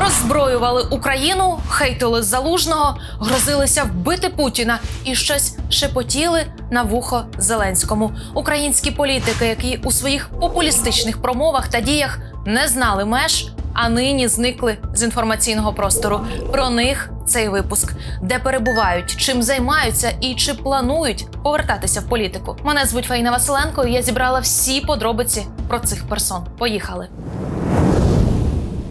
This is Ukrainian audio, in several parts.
роззброювали Україну, хейтили залужного, грозилися вбити Путіна і щось шепотіли на вухо Зеленському. Українські політики, які у своїх популістичних промовах та діях не знали меж, а нині зникли з інформаційного простору. Про них цей випуск, де перебувають, чим займаються і чи планують повертатися в політику. Мене звуть Фаїна Василенко. і Я зібрала всі подробиці про цих персон. Поїхали.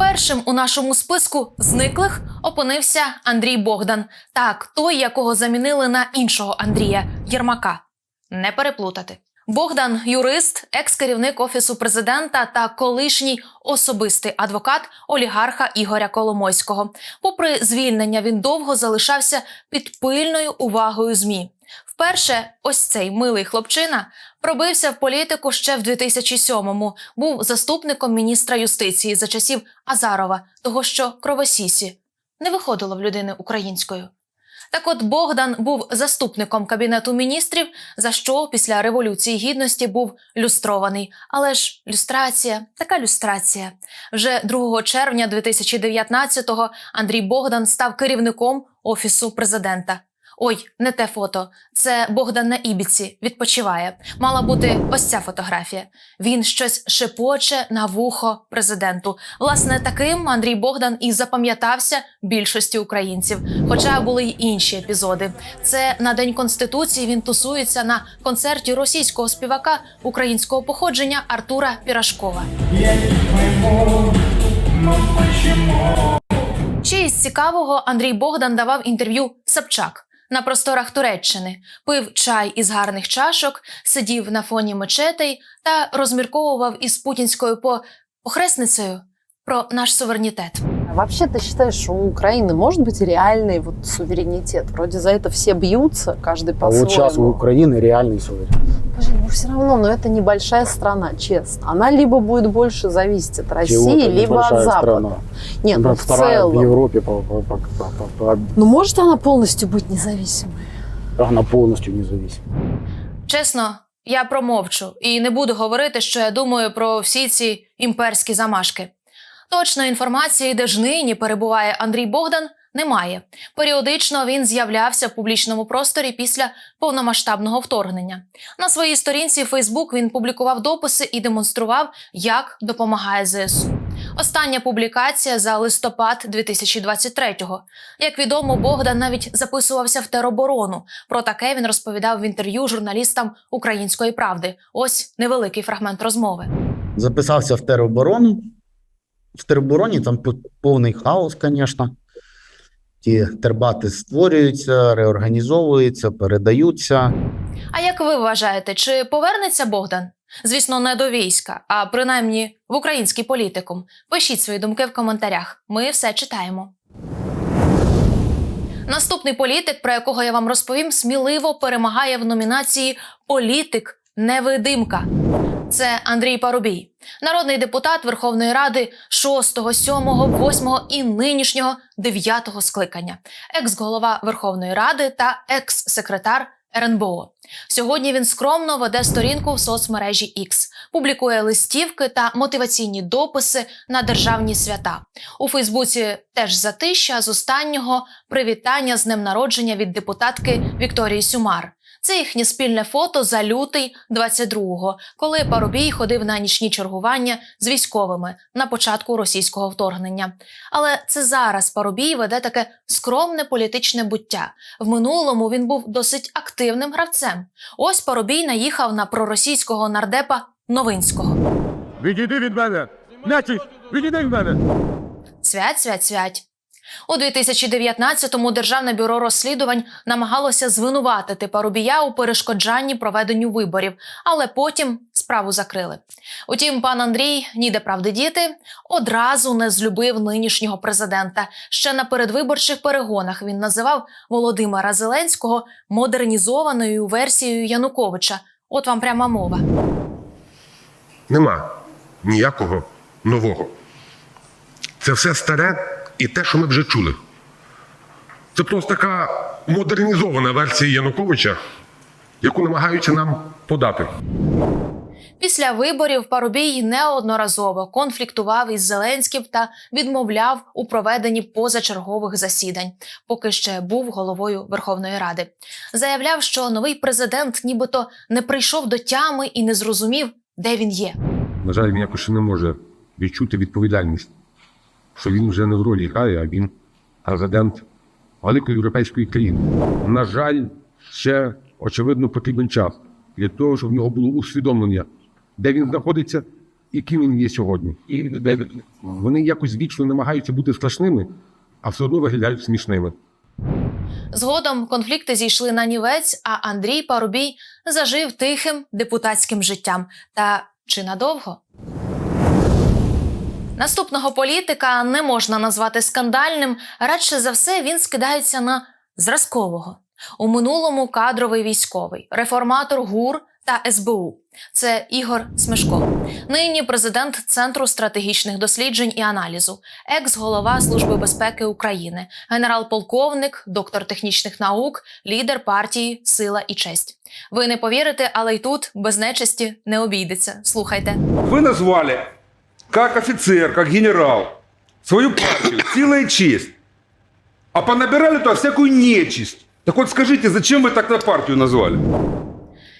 Першим у нашому списку зниклих опинився Андрій Богдан. Так, той, якого замінили на іншого Андрія Єрмака. Не переплутати. Богдан юрист, екс-керівник офісу президента та колишній особистий адвокат олігарха Ігоря Коломойського. Попри звільнення, він довго залишався під пильною увагою змі. Вперше ось цей милий хлопчина пробився в політику ще в 2007-му. Був заступником міністра юстиції за часів Азарова, того що кровосісі не виходило в людини українською. Так от Богдан був заступником кабінету міністрів, за що після революції гідності був люстрований. Але ж люстрація, така люстрація. Вже 2 червня 2019-го Андрій Богдан став керівником офісу президента. Ой, не те фото. Це Богдан на Ібіці відпочиває. Мала бути ось ця фотографія. Він щось шепоче на вухо президенту. Власне, таким Андрій Богдан і запам'ятався більшості українців. Хоча були й інші епізоди. Це на День Конституції він тусується на концерті російського співака українського походження Артура Пірашкова. Ще із цікавого Андрій Богдан давав інтерв'ю Собчак на просторах Туреччини, пив чай із гарних чашок, сидів на фоні мечетей та розмірковував із путінською по похресницею про наш суверенітет А Вообще ты считаешь, что у Украины может быть реальный вот суверенитет? Вроде за это все бьются, каждый А по-своему. вот сейчас у Украины реальный суверен. Подожди, ну все равно, но это небольшая страна, честно. Она либо будет больше зависеть от России, Чего-то либо от небольшая Запада. страна. Нет, ну Она в вторая в целом. Европе по, по- по- по- по- по- Ну может она полностью быть независимой? она полностью независима. Чесно, я промовчу і не буду говорити, що я думаю про всі ці імперські замашки. Точної інформації, де ж нині перебуває Андрій Богдан, немає. Періодично він з'являвся в публічному просторі після повномасштабного вторгнення. На своїй сторінці Фейсбук він публікував дописи і демонстрував, як допомагає ЗСУ. Остання публікація за листопад 2023-го. Як відомо, Богдан навіть записувався в тероборону. Про таке він розповідав в інтерв'ю журналістам Української правди. Ось невеликий фрагмент розмови. записався в тероборону. В теробороні там повний хаос, звісно. Ті тербати створюються, реорганізовуються, передаються. А як ви вважаєте, чи повернеться Богдан? Звісно, не до війська, а принаймні в український політикум. Пишіть свої думки в коментарях. Ми все читаємо. Наступний політик, про якого я вам розповім, сміливо перемагає в номінації Політик невидимка. Це Андрій Парубій, народний депутат Верховної Ради 6, 7, 8 і нинішнього 9 скликання, екс-голова Верховної Ради та екс-секретар РНБО. Сьогодні він скромно веде сторінку в соцмережі X, публікує листівки та мотиваційні дописи на державні свята. У Фейсбуці теж затища з останнього привітання з днем народження від депутатки Вікторії Сюмар. Це їхнє спільне фото за лютий 22-го, коли Парубій ходив на нічні чергування з військовими на початку російського вторгнення. Але це зараз Парубій веде таке скромне політичне буття. В минулому він був досить активним гравцем. Ось Парубій наїхав на проросійського нардепа Новинського. Відійди від мене! Нечість! Відійди від мене! Свять, свять, свять. У 2019-му Державне бюро розслідувань намагалося звинуватити Парубія у перешкоджанні проведенню виборів, але потім справу закрили. Утім, пан Андрій, ніде правди діти, одразу не злюбив нинішнього президента. Ще на передвиборчих перегонах він називав Володимира Зеленського модернізованою версією Януковича. От вам пряма мова. Нема ніякого нового. Це все старе і те, що ми вже чули. Це просто така модернізована версія Януковича, яку намагаються нам подати. Після виборів Парубій неодноразово конфліктував із Зеленським та відмовляв у проведенні позачергових засідань, поки ще був головою Верховної Ради. Заявляв, що новий президент нібито не прийшов до тями і не зрозумів, де він є. На жаль, він якось не може відчути відповідальність, що він вже не в ролі грає, а він президент великої європейської країни. На жаль, ще очевидно потрібен час для того, щоб в нього було усвідомлення, де він знаходиться і ким він є сьогодні. І вони якось вічно намагаються бути страшними, а все одно виглядають смішними. Згодом конфлікти зійшли на нівець, а Андрій Парубій зажив тихим депутатським життям. Та чи надовго? Наступного політика не можна назвати скандальним. Радше за все, він скидається на зразкового. У минулому кадровий військовий, реформатор ГУР та СБУ. Це Ігор Смешко. Нині президент Центру стратегічних досліджень і аналізу, екс-голова Служби безпеки України, генерал-полковник, доктор технічних наук, лідер партії Сила і честь. Ви не повірите, але й тут без нечисті не обійдеться. Слухайте. Вы назвали, как офицер, как генерал, свою партию «Сила и честь», а понабирали туда всякую нечисть. Так вот скажите, зачем вы так на партию назвали?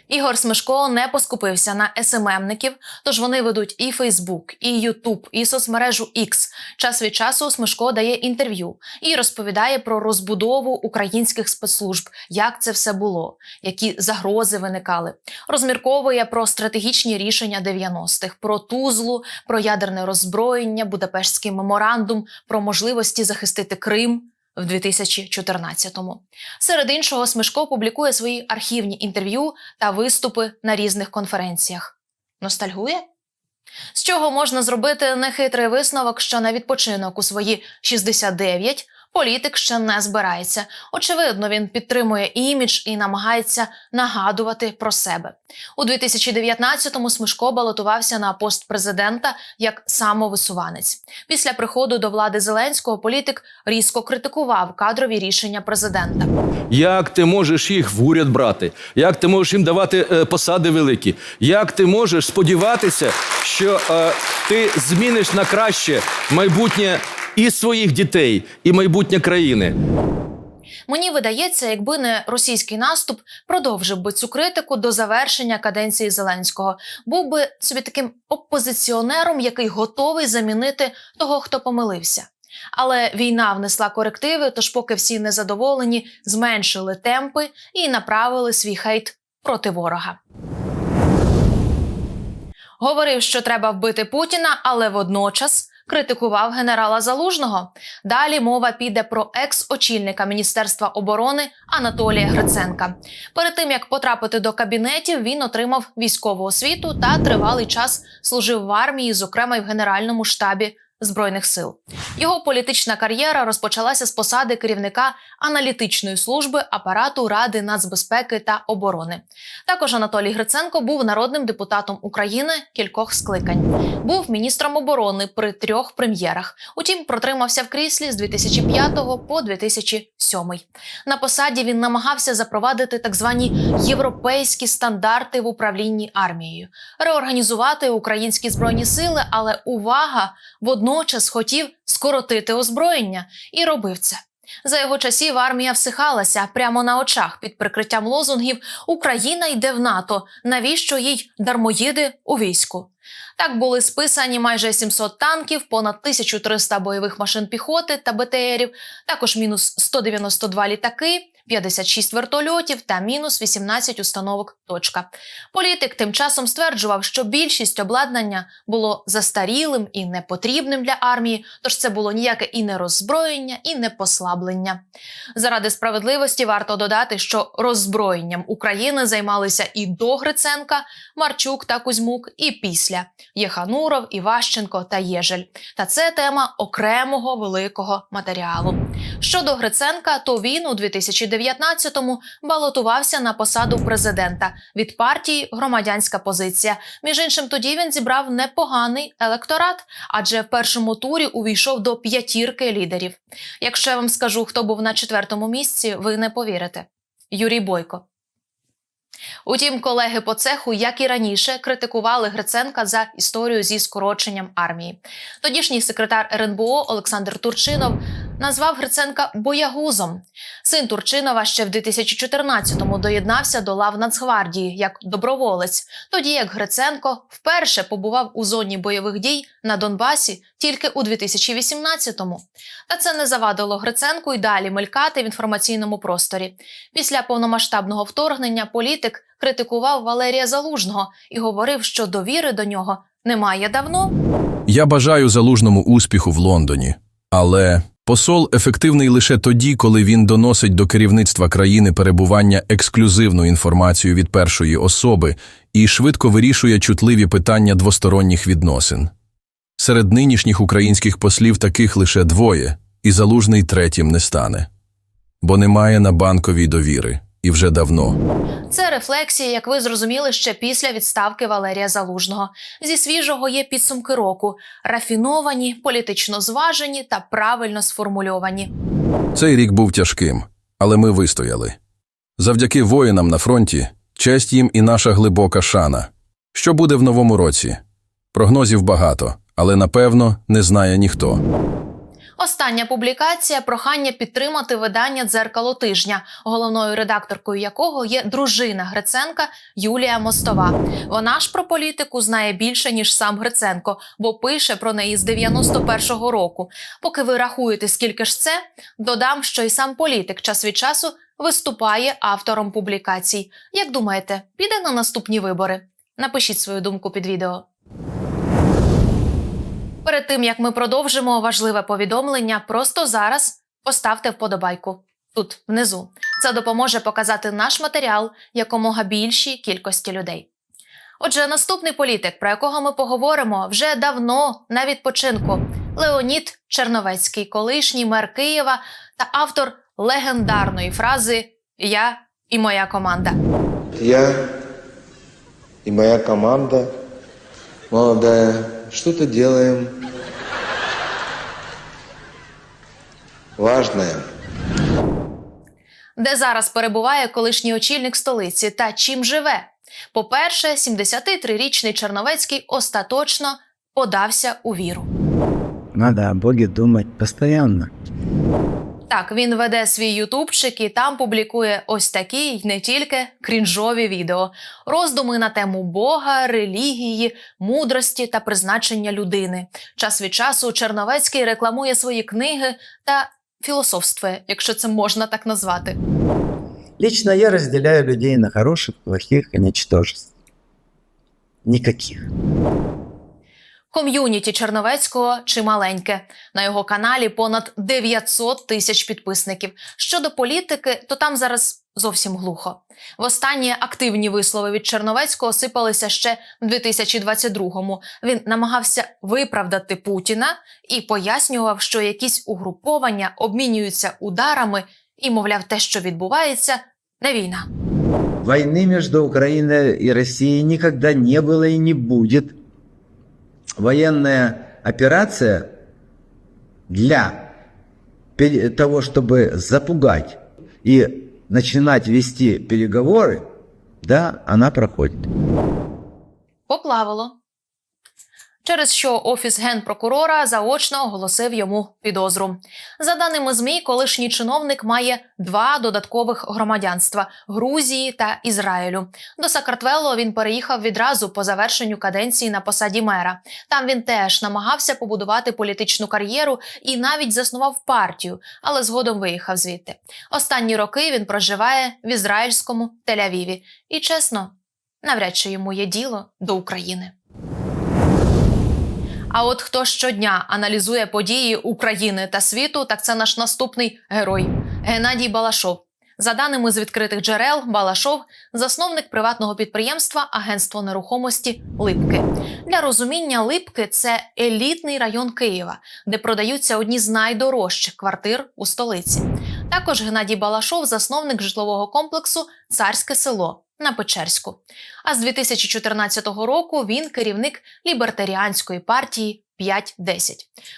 Ігор Смешко не поскупився на СММників, тож вони ведуть і Фейсбук, і Ютуб, і соцмережу X. Час від часу Смешко дає інтерв'ю і розповідає про розбудову українських спецслужб, як це все було, які загрози виникали. Розмірковує про стратегічні рішення 90-х, про Тузлу, про ядерне роззброєння, Будапештський меморандум, про можливості захистити Крим. В 2014-му. Серед іншого, Смешко публікує свої архівні інтерв'ю та виступи на різних конференціях. Ностальгує? З чого можна зробити нехитрий висновок, що на відпочинок у свої 69 політик ще не збирається. Очевидно, він підтримує імідж і намагається нагадувати про себе. У 2019-му Смишко балотувався на пост президента як самовисуванець. Після приходу до влади Зеленського політик різко критикував кадрові рішення президента. Як ти можеш їх в уряд брати? Як ти можеш їм давати е, посади великі? Як ти можеш сподіватися, що е, ти зміниш на краще майбутнє і своїх дітей, і майбутнє країни? Мені видається, якби не російський наступ, продовжив би цю критику до завершення каденції Зеленського, був би собі таким опозиціонером, який готовий замінити того, хто помилився. Але війна внесла корективи, тож поки всі незадоволені, зменшили темпи і направили свій хейт проти ворога. Говорив, що треба вбити Путіна, але водночас критикував генерала Залужного. Далі мова піде про екс-очільника Міністерства оборони Анатолія Гриценка. Перед тим як потрапити до кабінетів, він отримав військову освіту та тривалий час служив в армії, зокрема й в Генеральному штабі. Збройних сил його політична кар'єра розпочалася з посади керівника аналітичної служби апарату Ради нацбезпеки та оборони. Також Анатолій Гриценко був народним депутатом України кількох скликань. Був міністром оборони при трьох прем'єрах. Утім, протримався в кріслі з 2005 по 2007. На посаді він намагався запровадити так звані європейські стандарти в управлінні армією, реорганізувати українські збройні сили, але увага водночас хотів скоротити озброєння і робив це. За його часів армія всихалася прямо на очах під прикриттям лозунгів Україна йде в НАТО. Навіщо їй дармоїди у війську? Так були списані майже 700 танків, понад 1300 бойових машин піхоти та БТРів, також мінус 192 літаки, 56 вертольотів та мінус 18 установок. Точка. Політик тим часом стверджував, що більшість обладнання було застарілим і непотрібним для армії, тож це було ніяке і не роззброєння, і не послаблення. Заради справедливості варто додати, що роззброєнням України займалися і до Гриценка, Марчук та Кузьмук, і після Єхануров, Іващенко та Єжель. Та це тема окремого великого матеріалу. Щодо Гриценка, то він у 2019-му балотувався на посаду президента від партії Громадянська позиція. Між іншим, тоді він зібрав непоганий електорат, адже в першому турі увійшов до п'ятірки лідерів. Якщо я вам скажу, хто був на четвертому місці, ви не повірите. Юрій Бойко. Утім, колеги по цеху, як і раніше, критикували Гриценка за історію зі скороченням армії. Тодішній секретар РНБО Олександр Турчинов назвав Гриценка боягузом. Син Турчинова ще в 2014-му доєднався до лав Нацгвардії як доброволець, тоді як Гриценко вперше побував у зоні бойових дій на Донбасі тільки у 2018-му. Та це не завадило Гриценку й далі мелькати в інформаційному просторі. Після повномасштабного вторгнення політик критикував Валерія Залужного і говорив, що довіри до нього немає давно. Я бажаю залужному успіху в Лондоні, але посол ефективний лише тоді, коли він доносить до керівництва країни перебування ексклюзивну інформацію від першої особи і швидко вирішує чутливі питання двосторонніх відносин. Серед нинішніх українських послів таких лише двоє, і залужний третім не стане. Бо немає на банковій довіри, і вже давно. Це рефлексія, як ви зрозуміли, ще після відставки Валерія Залужного. Зі свіжого є підсумки року: рафіновані, політично зважені та правильно сформульовані. Цей рік був тяжким, але ми вистояли. Завдяки воїнам на фронті, честь їм і наша глибока шана. Що буде в новому році? Прогнозів багато, але напевно не знає ніхто. Остання публікація прохання підтримати видання дзеркало тижня, головною редакторкою якого є дружина Гриценка Юлія Мостова. Вона ж про політику знає більше ніж сам Гриценко, бо пише про неї з 91-го року. Поки ви рахуєте, скільки ж це, додам, що й сам політик час від часу виступає автором публікацій. Як думаєте, піде на наступні вибори? Напишіть свою думку під відео. Перед тим як ми продовжимо важливе повідомлення, просто зараз поставте вподобайку тут внизу. Це допоможе показати наш матеріал якомога більшій кількості людей. Отже, наступний політик, про якого ми поговоримо вже давно на відпочинку, Леонід Черновецький, колишній мер Києва та автор легендарної фрази Я і моя команда. Я и моя команда молодая что-то делаем важное. де зараз перебуває колишній очільник столиці та чим живе. По-перше, 73-річний Черновецький остаточно подався у віру. Надо о Боге думать постоянно. Так, він веде свій ютубчик і там публікує ось такі й не тільки крінжові відео, роздуми на тему Бога, релігії, мудрості та призначення людини. Час від часу Черновецький рекламує свої книги та філософствує, якщо це можна так назвати. Лично я разделяю людей на хороших, плохих и ничтожеств. Никаких. Ком'юніті Черновецького чималеньке. На його каналі понад 900 тисяч підписників. Щодо політики, то там зараз зовсім глухо. Востаннє активні вислови від Черновецького сипалися ще в 2022-му. Він намагався виправдати Путіна і пояснював, що якісь угруповання обмінюються ударами, і, мовляв, те, що відбувається, не війна. Войны между Украиной и Россией никогда не было и не будет. Военная операция для пе- того, чтобы запугать и начинать вести переговоры, да, она проходит. Поплавало. Через що офіс генпрокурора заочно оголосив йому підозру. За даними ЗМІ, колишній чиновник має два додаткових громадянства Грузії та Ізраїлю. До Сакартвело він переїхав відразу по завершенню каденції на посаді мера. Там він теж намагався побудувати політичну кар'єру і навіть заснував партію, але згодом виїхав звідти. Останні роки він проживає в ізраїльському Тель-Авіві. І чесно, навряд чи йому є діло до України. А от хто щодня аналізує події України та світу, так це наш наступний герой Геннадій Балашов. За даними з відкритих джерел, Балашов засновник приватного підприємства Агентство нерухомості Липки. Для розуміння Липки це елітний район Києва, де продаються одні з найдорожчих квартир у столиці. Також Геннадій Балашов засновник житлового комплексу Царське село на Печерську. А з 2014 року він керівник лібертаріанської партії 5-10.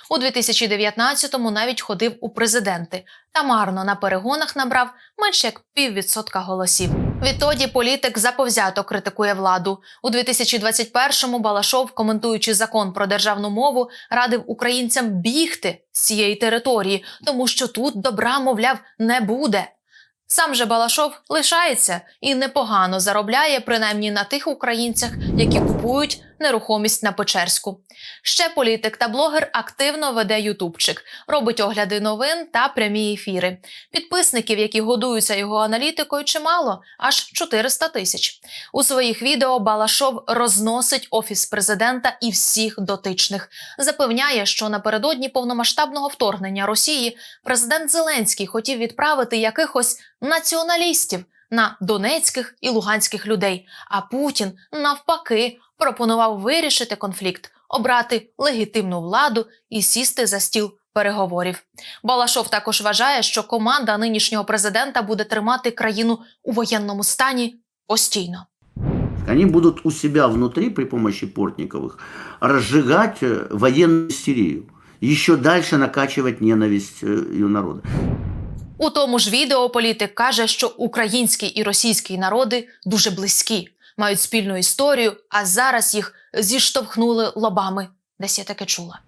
У 2019-му навіть ходив у президенти та марно на перегонах набрав менше як піввідсотка голосів. Відтоді політик заповзято критикує владу. У 2021-му Балашов, коментуючи закон про державну мову, радив українцям бігти з цієї території, тому що тут добра, мовляв, не буде. Сам же Балашов лишається і непогано заробляє принаймні на тих українцях, які купують нерухомість на Печерську. Ще політик та блогер активно веде ютубчик, робить огляди новин та прямі ефіри. Підписників, які годуються його аналітикою, чимало аж 400 тисяч. У своїх відео Балашов розносить офіс президента і всіх дотичних. Запевняє, що напередодні повномасштабного вторгнення Росії президент Зеленський хотів відправити якихось націоналістів на донецьких і луганських людей. А Путін навпаки пропонував вирішити конфлікт, обрати легітимну владу і сісти за стіл переговорів. Балашов також вважає, що команда нинішнього президента буде тримати країну у воєнному стані постійно. Они будут у себя внутри при помощи Портниковых разжигать э, военную истерию. Еще дальше накачивать ненависть э, у тому ж відео політик каже, що український і російський народи дуже близькі, мають спільну історію, а зараз їх зіштовхнули лобами. Десь я таке чула.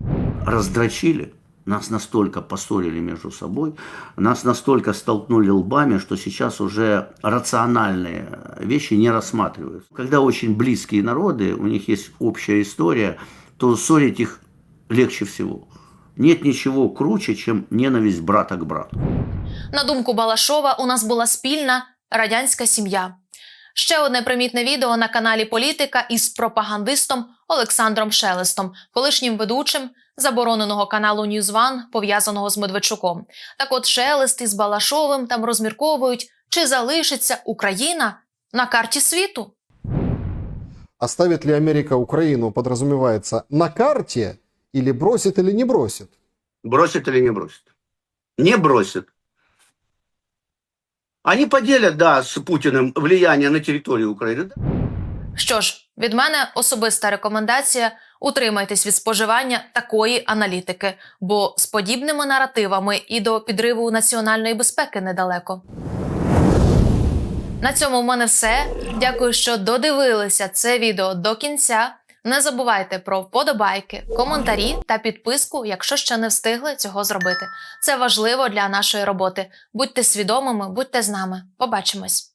Раздрочили, нас настолько поссорили между собой, нас настолько столкнули лбами, что сейчас уже рациональные вещи не рассматриваются. Когда очень близкие народы, у них есть общая история, то ссорить их легче всего. Нет ничего круче, чем ненависть брата к брату. На думку Балашова, у нас була спільна радянська сім'я. Ще одне примітне відео на каналі Політика із пропагандистом Олександром Шелестом, колишнім ведучим забороненого каналу Ньюзван, пов'язаного з Медведчуком. Так от Шелест із Балашовим там розмірковують, чи залишиться Україна на карті світу. Оставит ли Америка Украину, подразумевается, на карте или бросит или не бросит? Бросит или не бросит? Не бросит. Они поделят, да, с Путиным влияние на территорию Украины. Що ж, від мене особиста рекомендація: утримайтесь від споживання такої аналітики, бо з подібними наративами і до підриву національної безпеки недалеко. На цьому в мене все. Дякую, що додивилися це відео до кінця. Не забувайте про вподобайки, коментарі та підписку, якщо ще не встигли цього зробити. Це важливо для нашої роботи. Будьте свідомими, будьте з нами. Побачимось!